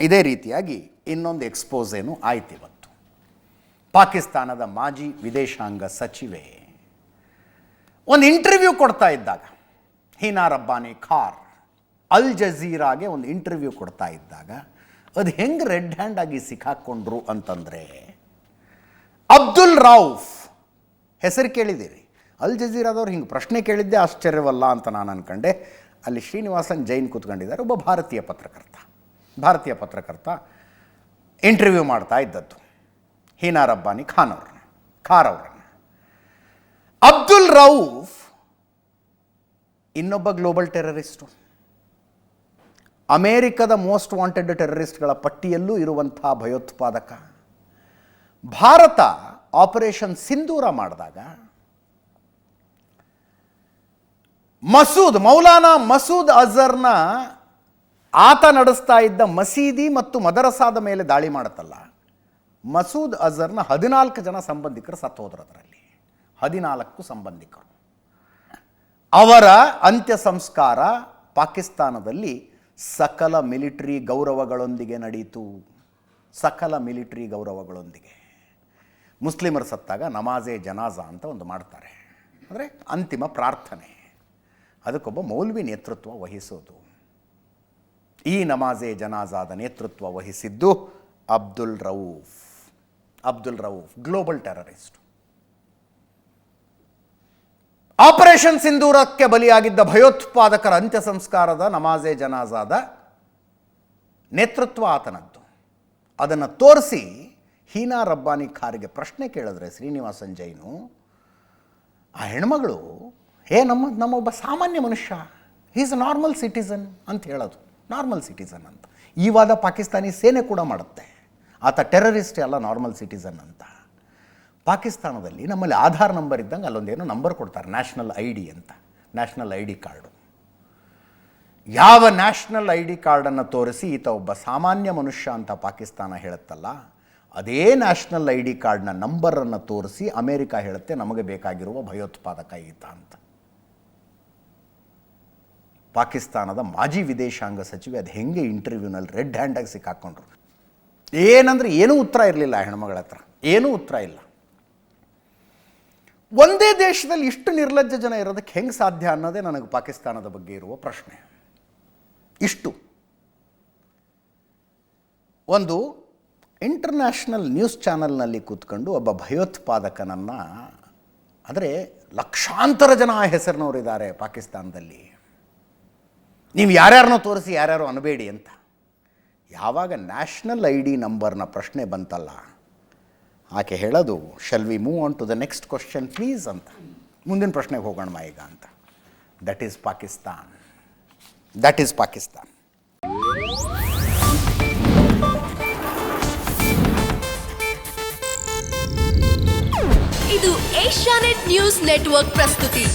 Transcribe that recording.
ಇದೇ ರೀತಿಯಾಗಿ ಇನ್ನೊಂದು ಎಕ್ಸ್ಪೋಸೇನು ಆಯ್ತು ಇವತ್ತು. ಪಾಕಿಸ್ತಾನದ ಮಾಜಿ ವಿದೇಶಾಂಗ ಸಚಿವೆ ಒಂದು ಇಂಟರ್ವ್ಯೂ ಕೊಡ್ತಾ ಇದ್ದಾಗ, ಹೀನಾ ರಬ್ಬಾನಿ ಖಾರ್ ಅಲ್ ಜಜೀರಾಗೆ ಒಂದು ಇಂಟರ್ವ್ಯೂ ಕೊಡ್ತಾ ಇದ್ದಾಗ, ಅದು ಹೆಂಗೆ ರೆಡ್ ಹ್ಯಾಂಡ್ ಆಗಿ ಸಿಕ್ಕಾಕ್ಕೊಂಡ್ರು ಅಂತಂದರೆ, ಅಬ್ದುಲ್ ರೌಫ್, ಹೆಸರು ಕೇಳಿದ್ದೀರಿ. ಅಲ್ ಜಜೀರಾದವ್ರು ಹಿಂಗೆ ಪ್ರಶ್ನೆ ಕೇಳಿದ್ದೆ ಆಶ್ಚರ್ಯವಲ್ಲ ಅಂತ ನಾನು ಅನ್ಕೊಂಡೆ. ಅಲ್ಲಿ ಶ್ರೀನಿವಾಸನ್ ಜೈನ್ ಕೂತ್ಕೊಂಡಿದ್ದಾರೆ, ಒಬ್ಬ ಭಾರತೀಯ ಪತ್ರಕರ್ತ. ಭಾರತೀಯ ಪತ್ರಕರ್ತ ಇಂಟರ್ವ್ಯೂ ಮಾಡ್ತಾ ಇದ್ದದ್ದು. ಹೀನಾ ರಬ್ಬಾನಿ ಖಾನ್ ಅವ್ರನ್ನ, ಖಾರ್ ಅವ್ರನ್ನ. ಅಬ್ದುಲ್ ರೌಫ್ ಇನ್ನೊಬ್ಬ ಗ್ಲೋಬಲ್ ಟೆರರಿಸ್ಟು. ಅಮೇರಿಕದ ಮೋಸ್ಟ್ ವಾಂಟೆಡ್ ಟೆರರಿಸ್ಟ್ಗಳ ಪಟ್ಟಿಯಲ್ಲೂ ಇರುವಂಥ ಭಯೋತ್ಪಾದಕ. ಭಾರತ ಆಪರೇಷನ್ ಸಿಂಧೂರ ಮಾಡಿದಾಗ ಮಸೂದ್, ಮೌಲಾನಾ ಮಸೂದ್ ಅಜರ್ನ ಆತ ನಡೆಸ್ತಾ ಇದ್ದ ಮಸೀದಿ ಮತ್ತು ಮದರಸಾದ ಮೇಲೆ ದಾಳಿ ಮಾಡುತ್ತಲ್ಲ. ಮಸೂದ್ ಅಜರ್ನ ಹದಿನಾಲ್ಕು ಜನ ಸಂಬಂಧಿಕರು ಸತ್ತೋದ್ರು ಅದರಲ್ಲಿ. ಹದಿನಾಲ್ಕು ಸಂಬಂಧಿಕರು. ಅವರ ಅಂತ್ಯ ಸಂಸ್ಕಾರ ಪಾಕಿಸ್ತಾನದಲ್ಲಿ ಸಕಲ ಮಿಲಿಟರಿ ಗೌರವಗಳೊಂದಿಗೆ ನಡೆಯಿತು ಸಕಲ ಮಿಲಿಟರಿ ಗೌರವಗಳೊಂದಿಗೆ. ಮುಸ್ಲಿಮರು ಸತ್ತಾಗ ನಮಾಜೆ ಜನಾಜಾ ಅಂತ ಒಂದು ಮಾಡ್ತಾರೆ. ಅಂದರೆ ಅಂತಿಮ ಪ್ರಾರ್ಥನೆ. ಅದಕ್ಕೊಬ್ಬ ಮೌಲ್ವಿ ನೇತೃತ್ವ ವಹಿಸೋದು. ಈ ನಮಾಜೆ ಜನಾಜಾದ ನೇತೃತ್ವ ವಹಿಸಿದ್ದು Abdul Rauf. Abdul Rauf, global terrorist. Operation ಸಿಂಧೂರಕ್ಕೆ ಬಲಿಯಾಗಿದ್ದ ಭಯೋತ್ಪಾದಕರ ಅಂತ್ಯ ಸಂಸ್ಕಾರದ ನಮಾಜೆ ಜನಾಜಾದ ನೇತೃತ್ವ ಆತನದ್ದು. ಅದನ್ನು ತೋರಿಸಿ ಹೀನಾ ರಬ್ಬಾನಿ ಖಾರಿಗೆ ಪ್ರಶ್ನೆ ಕೇಳಿದ್ರೆ ಶ್ರೀನಿವಾಸನ್ ಜೈನು, ಆ ಹೆಣ್ಮಗಳು, ಹೇ, ನಮ್ಮ ನಮ್ಮೊಬ್ಬ ಸಾಮಾನ್ಯ ಮನುಷ್ಯ ಈಸ್ ಅ ನಾರ್ಮಲ್ ಸಿಟಿಸನ್ ಅಂತ ಹೇಳೋದು. ನಾರ್ಮಲ್ ಸಿಟಿಸನ್ ಅಂತ. ಈ ವಾದ ಪಾಕಿಸ್ತಾನಿ ಸೇನೆ ಕೂಡ ಮಾಡುತ್ತೆ. ಆತ ಟೆರರಿಸ್ಟ್ ಅಲ್ಲ, ನಾರ್ಮಲ್ ಸಿಟಿಸನ್ ಅಂತ. ಪಾಕಿಸ್ತಾನದಲ್ಲಿ ನಮ್ಮಲ್ಲಿ ಆಧಾರ್ ನಂಬರ್ ಇದ್ದಂಗೆ ಅಲ್ಲೊಂದೇನೋ ನಂಬರ್ ಕೊಡ್ತಾರೆ, ನ್ಯಾಷನಲ್ ಐ ಡಿ ಅಂತ. National I D card. ಯಾವ ನ್ಯಾಷನಲ್ ಐ ಡಿ ಕಾರ್ಡನ್ನು ತೋರಿಸಿ ಈತ ಒಬ್ಬ ಸಾಮಾನ್ಯ ಮನುಷ್ಯ ಅಂತ ಪಾಕಿಸ್ತಾನ ಹೇಳುತ್ತಲ್ಲ, ಅದೇ ನ್ಯಾಷನಲ್ ಐ ಡಿ ಕಾರ್ಡ್ನ ನಂಬರನ್ನು ತೋರಿಸಿ ಅಮೇರಿಕ ಹೇಳುತ್ತೆ, ನಮಗೆ ಬೇಕಾಗಿರುವ ಭಯೋತ್ಪಾದಕ ಈತ ಅಂತ. ಪಾಕಿಸ್ತಾನದ ಮಾಜಿ ವಿದೇಶಾಂಗ ಸಚಿವೆ ಅದು ಹೆಂಗೆ ಇಂಟರ್ವ್ಯೂನಲ್ಲಿ ರೆಡ್ ಹ್ಯಾಂಡಾಗಿ ಸಿಕ್ಕಾಕೊಂಡ್ರು? ಏನಂದ್ರೆ ಏನೂ ಉತ್ತರ ಇರಲಿಲ್ಲ ಹೆಣ್ಮಗಳ ಹತ್ರ. ಏನೂ ಉತ್ತರ ಇಲ್ಲ. ಒಂದೇ ದೇಶದಲ್ಲಿ ಇಷ್ಟು ನಿರ್ಲಜ್ಜ ಜನ ಇರೋದಕ್ಕೆ ಹೆಂಗೆ ಸಾಧ್ಯ ಅನ್ನೋದೇ ನನಗೆ ಪಾಕಿಸ್ತಾನದ ಬಗ್ಗೆ ಇರುವ ಪ್ರಶ್ನೆ. ಇಷ್ಟು. ಒಂದು ಇಂಟರ್ನ್ಯಾಷನಲ್ ನ್ಯೂಸ್ ಚಾನಲ್ನಲ್ಲಿ ಕೂತ್ಕೊಂಡು ಒಬ್ಬ ಭಯೋತ್ಪಾದಕನನ್ನು ಅಂದರೆ ಲಕ್ಷಾಂತರ ಜನ ಆ ಹೆಸರಿನವರಿದ್ದಾರೆ ಪಾಕಿಸ್ತಾನದಲ್ಲಿ. ನೀವು ಯಾರ್ಯಾರನ್ನೋ ತೋರಿಸಿ ಯಾರ್ಯಾರು ಅನ್ನಬೇಡಿ ಅಂತ. ಯಾವಾಗ ನ್ಯಾಷನಲ್ ಐ ಡಿ ನಂಬರ್ನ ಪ್ರಶ್ನೆ ಬಂತಲ್ಲ, ಆಕೆ ಹೇಳೋದು shall we move on to the next question please ಅಂತ. ಮುಂದಿನ ಪ್ರಶ್ನೆಗೆ ಹೋಗೋಣ ಈಗ ಅಂತ. That is Pakistan that is Pakistan ಇದು ಏಷ್ಯಾನೆಟ್ ನ್ಯೂಸ್ ನೆಟ್ವರ್ಕ್ ಪ್ರಸ್ತುತಿ.